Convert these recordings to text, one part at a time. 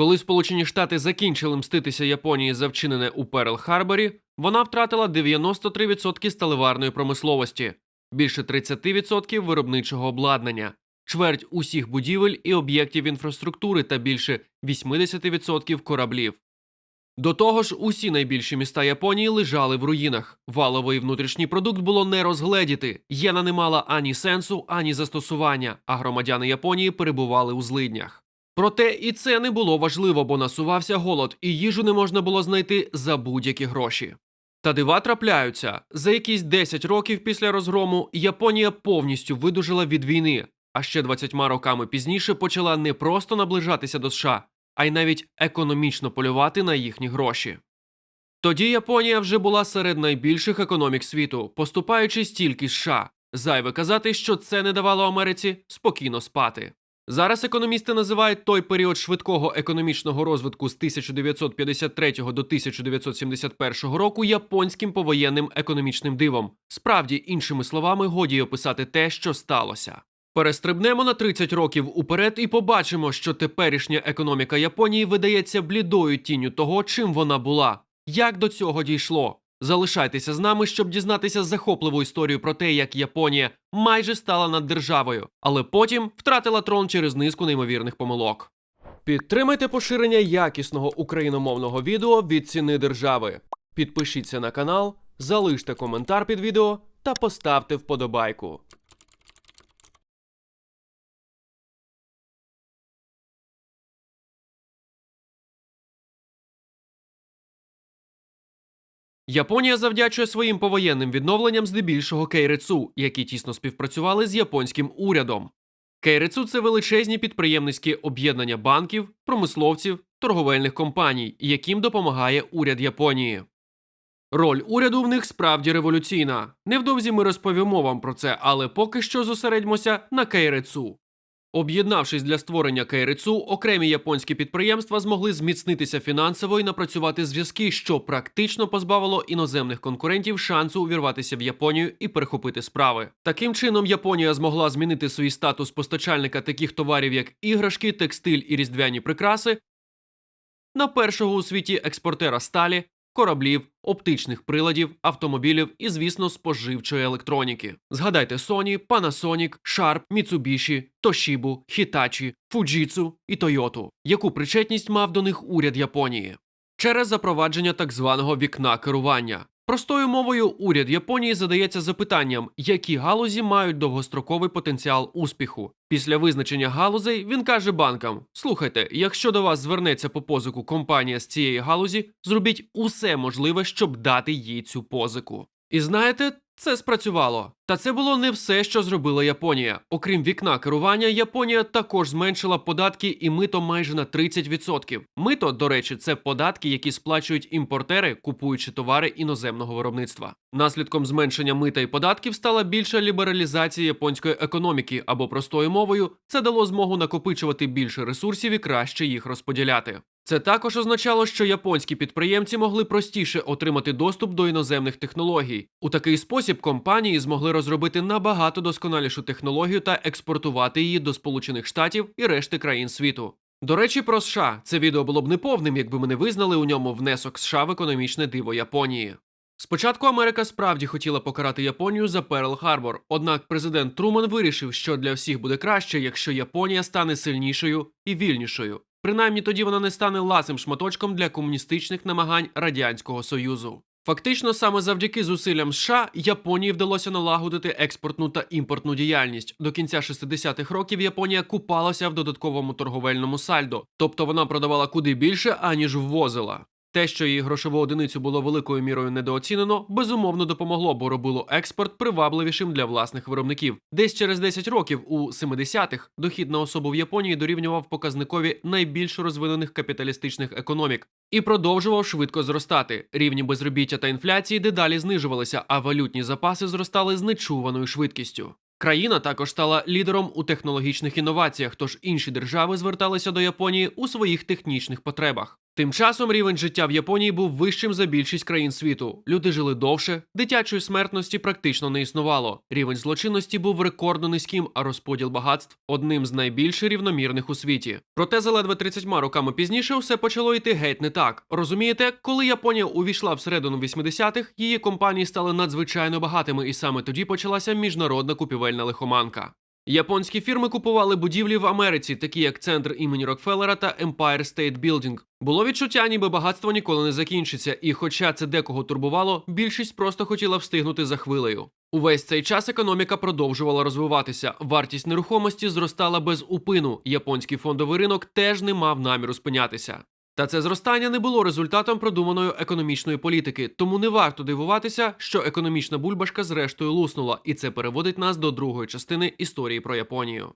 Коли Сполучені Штати закінчили мститися Японії за вчинене у Перл-Харборі, вона втратила 93% сталеварної промисловості, більше 30% виробничого обладнання, чверть усіх будівель і об'єктів інфраструктури та більше 80% кораблів. До того ж, усі найбільші міста Японії лежали в руїнах. Валовий внутрішній продукт було не розгледіти. Єна не мала ані сенсу, ані застосування, а громадяни Японії перебували у злиднях. Проте і це не було важливо, бо насувався голод, і їжу не можна було знайти за будь-які гроші. Та дива трапляються. За якісь 10 років після розгрому Японія повністю видужила від війни, а ще 20 роками пізніше почала не просто наближатися до США, а й навіть економічно полювати на їхні гроші. Тоді Японія вже була серед найбільших економік світу, поступаючи стільки США. Зайве казати, що це не давало Америці спокійно спати. Зараз економісти називають той період швидкого економічного розвитку з 1953 до 1971 року японським повоєнним економічним дивом. Справді, іншими словами, годі описати те, що сталося. Перестрибнемо на 30 років уперед і побачимо, що теперішня економіка Японії видається блідою тінню того, чим вона була. Як до цього дійшло? Залишайтеся з нами, щоб дізнатися захопливу історію про те, як Японія майже стала наддержавою, але потім втратила трон через низку неймовірних помилок. Підтримайте поширення якісного україномовного відео від ціни держави. Підпишіться на канал, залиште коментар під відео та поставте вподобайку. Японія завдячує своїм повоєнним відновленням здебільшого Кейрецу, які тісно співпрацювали з японським урядом. Кейрецу це величезні підприємницькі об'єднання банків, промисловців, торговельних компаній, яким допомагає уряд Японії. Роль уряду в них справді революційна. Невдовзі ми розповімо вам про це, але поки що зосередьмося на Кейрецу. Об'єднавшись для створення Кейрицу, окремі японські підприємства змогли зміцнитися фінансово і напрацювати зв'язки, що практично позбавило іноземних конкурентів шансу увірватися в Японію і перехопити справи. Таким чином, Японія змогла змінити свій статус постачальника таких товарів, як іграшки, текстиль і різдвяні прикраси, на першого у світі експортера сталі, кораблів, оптичних приладів, автомобілів і, звісно, споживчої електроніки. Згадайте Sony, Panasonic, Sharp, Mitsubishi, Toshiba, Hitachi, Fujitsu і Toyota. Яку причетність мав до них уряд Японії? Через запровадження так званого вікна керування. Простою мовою, уряд Японії задається запитанням, які галузі мають довгостроковий потенціал успіху. Після визначення галузей він каже банкам: слухайте, якщо до вас звернеться по позику компанія з цієї галузі, зробіть усе можливе, щоб дати їй цю позику. І знаєте, це спрацювало. Та це було не все, що зробила Японія. Окрім вікна керування, Японія також зменшила податки і мито майже на 30%. Мито, до речі, це податки, які сплачують імпортери, купуючи товари іноземного виробництва. Наслідком зменшення мита і податків стала більша лібералізація японської економіки, або простою мовою, це дало змогу накопичувати більше ресурсів і краще їх розподіляти. Це також означало, що японські підприємці могли простіше отримати доступ до іноземних технологій. У такий спосіб компанії змогли розробити набагато досконалішу технологію та експортувати її до Сполучених Штатів і решти країн світу. До речі, про США це відео було б неповним, якби ми не визнали у ньому внесок США в економічне диво Японії. Спочатку Америка справді хотіла покарати Японію за Перл Харбор, однак президент Труман вирішив, що для всіх буде краще, якщо Японія стане сильнішою і вільнішою. Принаймні тоді вона не стане ласим шматочком для комуністичних намагань Радянського Союзу. Фактично, саме завдяки зусиллям США Японії вдалося налагодити експортну та імпортну діяльність. До кінця 60-х років Японія купалася в додатковому торговельному сальдо, тобто вона продавала куди більше, аніж ввозила. Те, що її грошову одиницю було великою мірою недооцінено, безумовно допомогло, бо робило експорт привабливішим для власних виробників. Десь через 10 років, у 70-х, дохід на особу в Японії дорівнював показникові найбільш розвинених капіталістичних економік і продовжував швидко зростати. Рівні безробіття та інфляції дедалі знижувалися, а валютні запаси зростали з нечуваною швидкістю. Країна також стала лідером у технологічних інноваціях, тож інші держави зверталися до Японії у своїх технічних потребах. Тим часом рівень життя в Японії був вищим за більшість країн світу. Люди жили довше, дитячої смертності практично не існувало. Рівень злочинності був рекордно низьким, а розподіл багатств одним з найбільш рівномірних у світі. Проте за ледве 30 роками пізніше все почало йти геть не так. Розумієте, коли Японія увійшла всередину 80-х, її компанії стали надзвичайно багатими, і саме тоді почалася міжнародна купівельна лихоманка. Японські фірми купували будівлі в Америці, такі як центр імені Рокфеллера та Empire State Building. Було відчуття, ніби багатство ніколи не закінчиться, і хоча це декого турбувало, більшість просто хотіла встигнути за хвилею. Увесь цей час економіка продовжувала розвиватися. Вартість нерухомості зростала без упину. Японський фондовий ринок теж не мав наміру спинятися. Та це зростання не було результатом продуманої економічної політики, тому не варто дивуватися, що економічна бульбашка зрештою луснула, і це переводить нас до другої частини історії про Японію.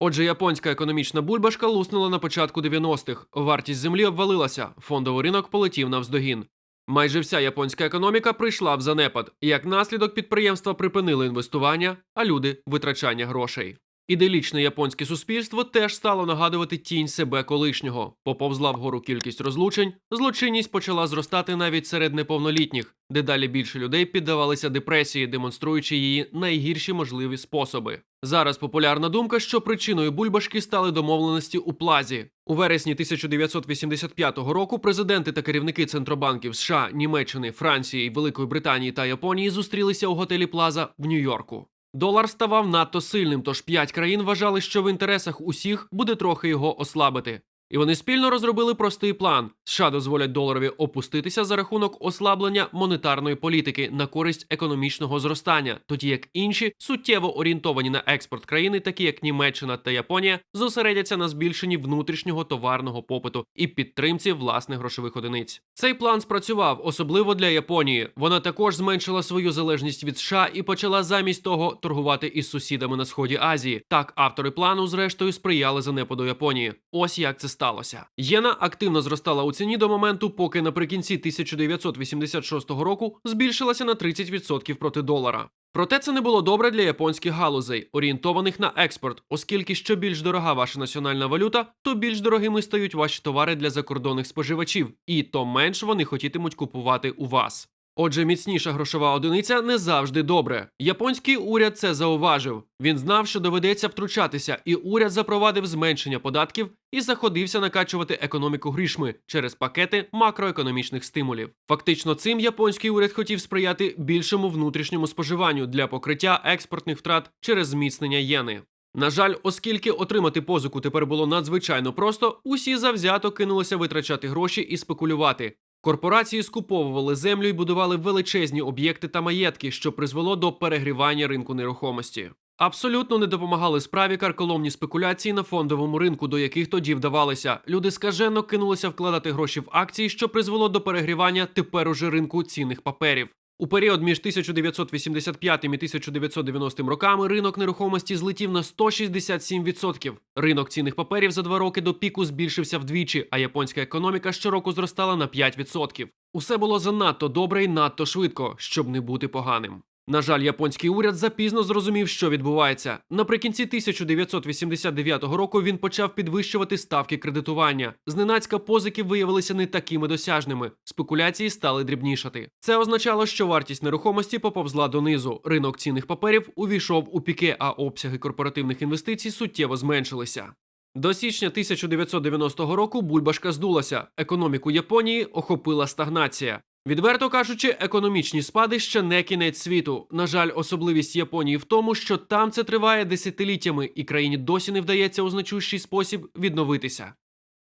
Отже, японська економічна бульбашка луснула на початку 90-х. Вартість землі обвалилася, фондовий ринок полетів навздогін. Майже вся японська економіка прийшла в занепад. Як наслідок підприємства припинили інвестування, а люди витрачання грошей. Іделічне японське суспільство теж стало нагадувати тінь себе колишнього. Поповзла вгору кількість розлучень, злочинність почала зростати навіть серед неповнолітніх, дедалі більше людей піддавалися депресії, демонструючи її найгірші можливі способи. Зараз популярна думка, що причиною бульбашки стали домовленості у плазі. У вересні 1985 року президенти та керівники центробанків США, Німеччини, Франції, Великої Британії та Японії зустрілися у готелі Плаза в Нью-Йорку. Долар ставав надто сильним, тож п'ять країн вважали, що в інтересах усіх буде трохи його ослабити. І вони спільно розробили простий план: США дозволять доларові опуститися за рахунок ослаблення монетарної політики на користь економічного зростання, тоді як інші суттєво орієнтовані на експорт країни, такі як Німеччина та Японія, зосередяться на збільшенні внутрішнього товарного попиту і підтримці власних грошових одиниць. Цей план спрацював, особливо для Японії. Вона також зменшила свою залежність від США і почала замість того торгувати із сусідами на сході Азії. Так автори плану, зрештою, сприяли занепаду Японії. Ось як це сталося. Єна активно зростала у ціні до моменту, поки наприкінці 1986 року збільшилася на 30% проти долара. Проте це не було добре для японських галузей, орієнтованих на експорт, оскільки що більш дорога ваша національна валюта, то більш дорогими стають ваші товари для закордонних споживачів, і то менш вони хотітимуть купувати у вас. Отже, міцніша грошова одиниця не завжди добре. Японський уряд це зауважив. Він знав, що доведеться втручатися, і уряд запровадив зменшення податків і заходився накачувати економіку грішми через пакети макроекономічних стимулів. Фактично, цим японський уряд хотів сприяти більшому внутрішньому споживанню для покриття експортних втрат через зміцнення єни. На жаль, оскільки отримати позику тепер було надзвичайно просто, усі завзято кинулися витрачати гроші і спекулювати. Корпорації скуповували землю і будували величезні об'єкти та маєтки, що призвело до перегрівання ринку нерухомості. Абсолютно не допомагали справі карколомні спекуляції на фондовому ринку, до яких тоді вдавалися. Люди скажено кинулися вкладати гроші в акції, що призвело до перегрівання тепер уже ринку цінних паперів. У період між 1985 і 1990 роками ринок нерухомості злетів на 167%. Ринок цінних паперів за два роки до піку збільшився вдвічі, а японська економіка щороку зростала на 5%. Усе було занадто добре і надто швидко, щоб не бути поганим. На жаль, японський уряд запізно зрозумів, що відбувається. Наприкінці 1989 року він почав підвищувати ставки кредитування. Зненацька позики виявилися не такими досяжними. Спекуляції стали дрібнішати. Це означало, що вартість нерухомості поповзла донизу. Ринок цінних паперів увійшов у піке, а обсяги корпоративних інвестицій суттєво зменшилися. До січня 1990 року бульбашка здулася. Економіку Японії охопила стагнація. Відверто кажучи, економічні спади ще не кінець світу. На жаль, особливість Японії в тому, що там це триває десятиліттями, і країні досі не вдається у значущий спосіб відновитися.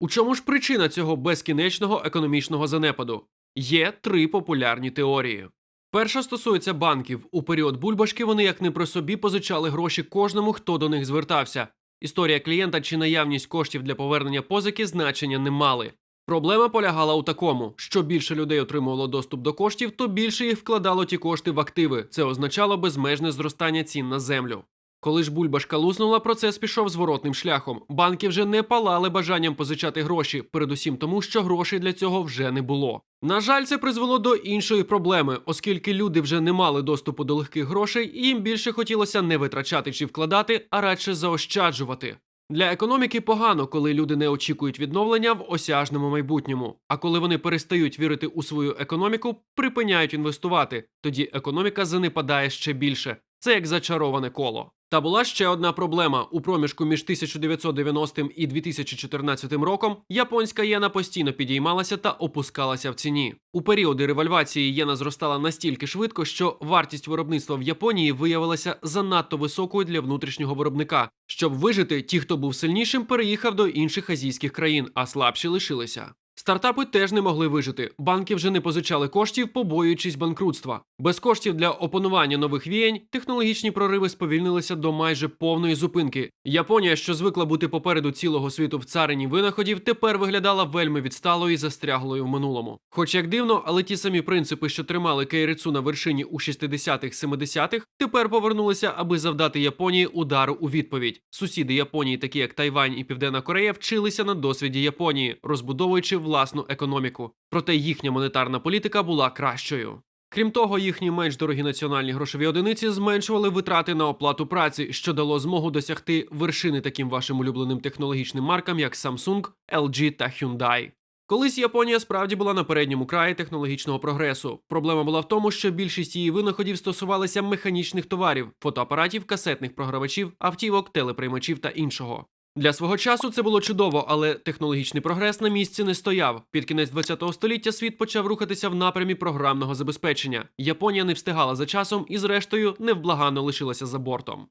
У чому ж причина цього безкінечного економічного занепаду? Є три популярні теорії. Перша стосується банків. У період бульбашки вони як не при собі позичали гроші кожному, хто до них звертався. Історія клієнта чи наявність коштів для повернення позики значення не мали. Проблема полягала у такому: що більше людей отримувало доступ до коштів, то більше їх вкладало ті кошти в активи. Це означало безмежне зростання цін на землю. Коли ж бульбашка луснула, процес пішов зворотним шляхом. Банки вже не палали бажанням позичати гроші, передусім тому, що грошей для цього вже не було. На жаль, це призвело до іншої проблеми, оскільки люди вже не мали доступу до легких грошей, і їм більше хотілося не витрачати чи вкладати, а радше заощаджувати. Для економіки погано, коли люди не очікують відновлення в осяжному майбутньому. А коли вони перестають вірити у свою економіку, припиняють інвестувати, тоді економіка занепадає ще більше. Це як зачароване коло. Та була ще одна проблема у проміжку між 1990 і 2014 роком. Японська єна постійно підіймалася та опускалася в ціні. У періоди револьвації єна зростала настільки швидко, що вартість виробництва в Японії виявилася занадто високою для внутрішнього виробника. Щоб вижити, ті, хто був сильнішим, переїхав до інших азійських країн, а слабші лишилися. Стартапи теж не могли вижити. Банки вже не позичали коштів, побоюючись банкрутства. Без коштів для опанування нових віянь технологічні прориви сповільнилися до майже повної зупинки. Японія, що звикла бути попереду цілого світу в царині винаходів, тепер виглядала вельми відсталою і застряглою в минулому. Хоч як дивно, але ті самі принципи, що тримали Кейрицу на вершині у 60-х-70-х, тепер повернулися, аби завдати Японії удару у відповідь. Сусіди Японії, такі як Тайвань і Південна Корея, вчилися на досвіді Японії, розбудовуючи власну економіку. Проте їхня монетарна політика була кращою. Крім того, їхні менш дорогі національні грошові одиниці зменшували витрати на оплату праці, що дало змогу досягти вершини таким вашим улюбленим технологічним маркам, як Samsung, LG та Hyundai. Колись Японія справді була на передньому краї технологічного прогресу. Проблема була в тому, що більшість її винаходів стосувалися механічних товарів, фотоапаратів, касетних програвачів, автівок, телеприймачів та іншого. Для свого часу це було чудово, але технологічний прогрес на місці не стояв. Під кінець ХХ століття світ почав рухатися в напрямі програмного забезпечення. Японія не встигала за часом і, зрештою, невблаганно лишилася за бортом.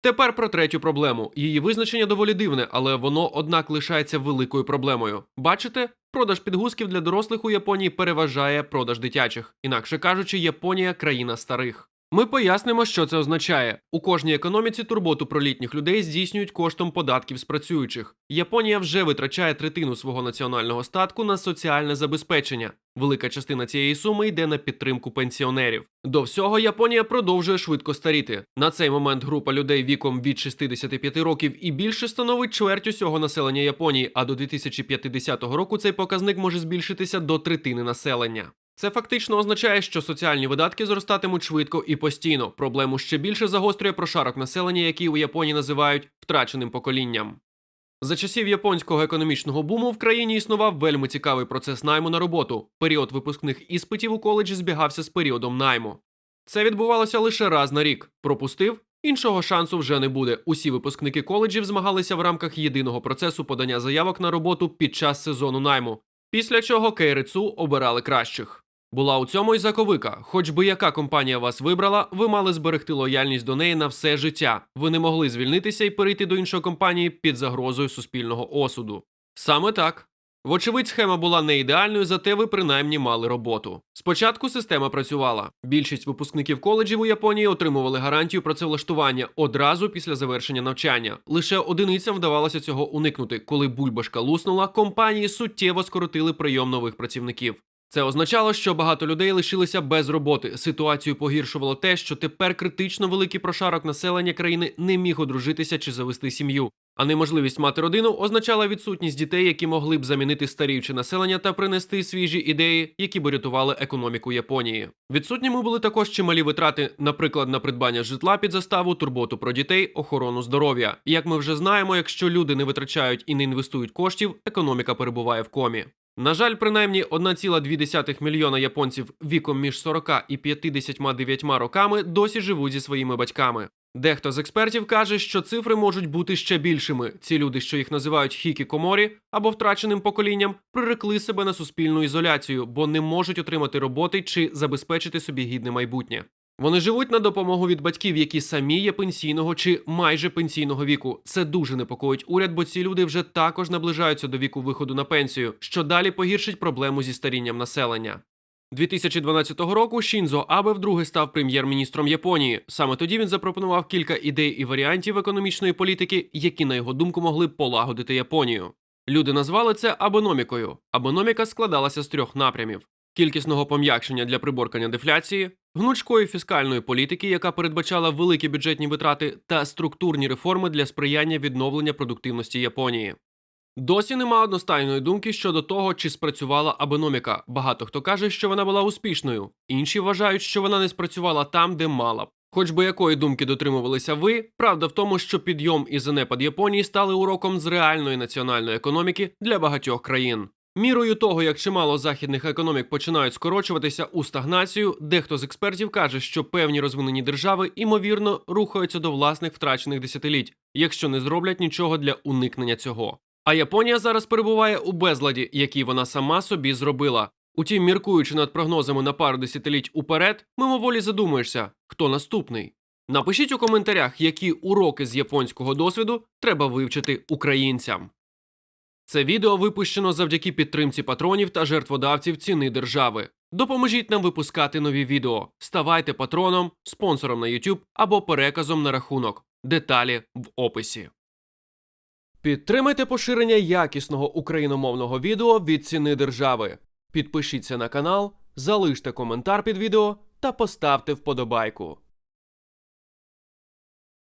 Тепер про третю проблему. Її визначення доволі дивне, але воно, однак, лишається великою проблемою. Бачите, продаж підгузків для дорослих у Японії переважає продаж дитячих. Інакше кажучи, Японія країна старих. Ми пояснимо, що це означає. У кожній економіці турботу про літніх людей здійснюють коштом податків з працюючих. Японія вже витрачає третину свого національного статку на соціальне забезпечення. Велика частина цієї суми йде на підтримку пенсіонерів. До всього Японія продовжує швидко старіти. На цей момент група людей віком від 65 років і більше становить чверть усього населення Японії, а до 2050 року цей показник може збільшитися до третини населення. Це фактично означає, що соціальні видатки зростатимуть швидко і постійно. Проблему ще більше загострює прошарок населення, який у Японії називають втраченим поколінням. За часів японського економічного буму в країні існував вельми цікавий процес найму на роботу. Період випускних іспитів у коледжі збігався з періодом найму. Це відбувалося лише раз на рік. Пропустив? Іншого шансу вже не буде. Усі випускники коледжів змагалися в рамках єдиного процесу подання заявок на роботу під час сезону найму. Після чого Кейрицу обирали кращих. Була у цьому й заковика. Хоч би яка компанія вас вибрала, ви мали зберегти лояльність до неї на все життя. Ви не могли звільнитися і перейти до іншої компанії під загрозою суспільного осуду. Саме так. Вочевидь, схема була не ідеальною, зате ви принаймні мали роботу. Спочатку система працювала. Більшість випускників коледжів у Японії отримували гарантію працевлаштування одразу після завершення навчання. Лише одиницям вдавалося цього уникнути. Коли бульбашка луснула, компанії суттєво скоротили прийом нових працівників. Це означало, що багато людей лишилися без роботи. Ситуацію погіршувало те, що тепер критично великий прошарок населення країни не міг одружитися чи завести сім'ю. А неможливість мати родину означала відсутність дітей, які могли б замінити старіюче населення та принести свіжі ідеї, які б рятували економіку Японії. Відсутніми були також чималі витрати, наприклад, на придбання житла під заставу, турботу про дітей, охорону здоров'я. Як ми вже знаємо, якщо люди не витрачають і не інвестують коштів, економіка перебуває в комі. На жаль, принаймні 1,2 мільйона японців віком між 40 і 59 роками досі живуть зі своїми батьками. Дехто з експертів каже, що цифри можуть бути ще більшими. Ці люди, що їх називають хікі-коморі або втраченим поколінням, прирекли себе на суспільну ізоляцію, бо не можуть отримати роботи чи забезпечити собі гідне майбутнє. Вони живуть на допомогу від батьків, які самі є пенсійного чи майже пенсійного віку. Це дуже непокоїть уряд, бо ці люди вже також наближаються до віку виходу на пенсію, що далі погіршить проблему зі старінням населення. 2012 року Шінзо Абе вдруге став прем'єр-міністром Японії. Саме тоді він запропонував кілька ідей і варіантів економічної політики, які, на його думку, могли полагодити Японію. Люди назвали це абономікою. Абономіка складалася з трьох напрямів: кількісного пом'якшення для приборкання дефляції, гнучкої фіскальної політики, яка передбачала великі бюджетні витрати, та структурні реформи для сприяння відновлення продуктивності Японії. Досі нема одностайної думки щодо того, чи спрацювала абономіка. Багато хто каже, що вона була успішною. Інші вважають, що вона не спрацювала там, де мала б. Хоч би якої думки дотримувалися ви, правда в тому, що підйом і занепад Японії стали уроком з реальної національної економіки для багатьох країн. Мірою того, як чимало західних економік починають скорочуватися у стагнацію, дехто з експертів каже, що певні розвинені держави імовірно рухаються до власних втрачених десятиліть, якщо не зроблять нічого для уникнення цього. А Японія зараз перебуває у безладі, який вона сама собі зробила. Утім, міркуючи над прогнозами на пару десятиліть уперед, мимоволі задумуєшся, хто наступний. Напишіть у коментарях, які уроки з японського досвіду треба вивчити українцям. Це відео випущено завдяки підтримці патронів та жертводавців ціни держави. Допоможіть нам випускати нові відео. Ставайте патроном, спонсором на YouTube або переказом на рахунок. Деталі в описі. Підтримайте поширення якісного україномовного відео від ціни держави. Підпишіться на канал, залиште коментар під відео та поставте вподобайку.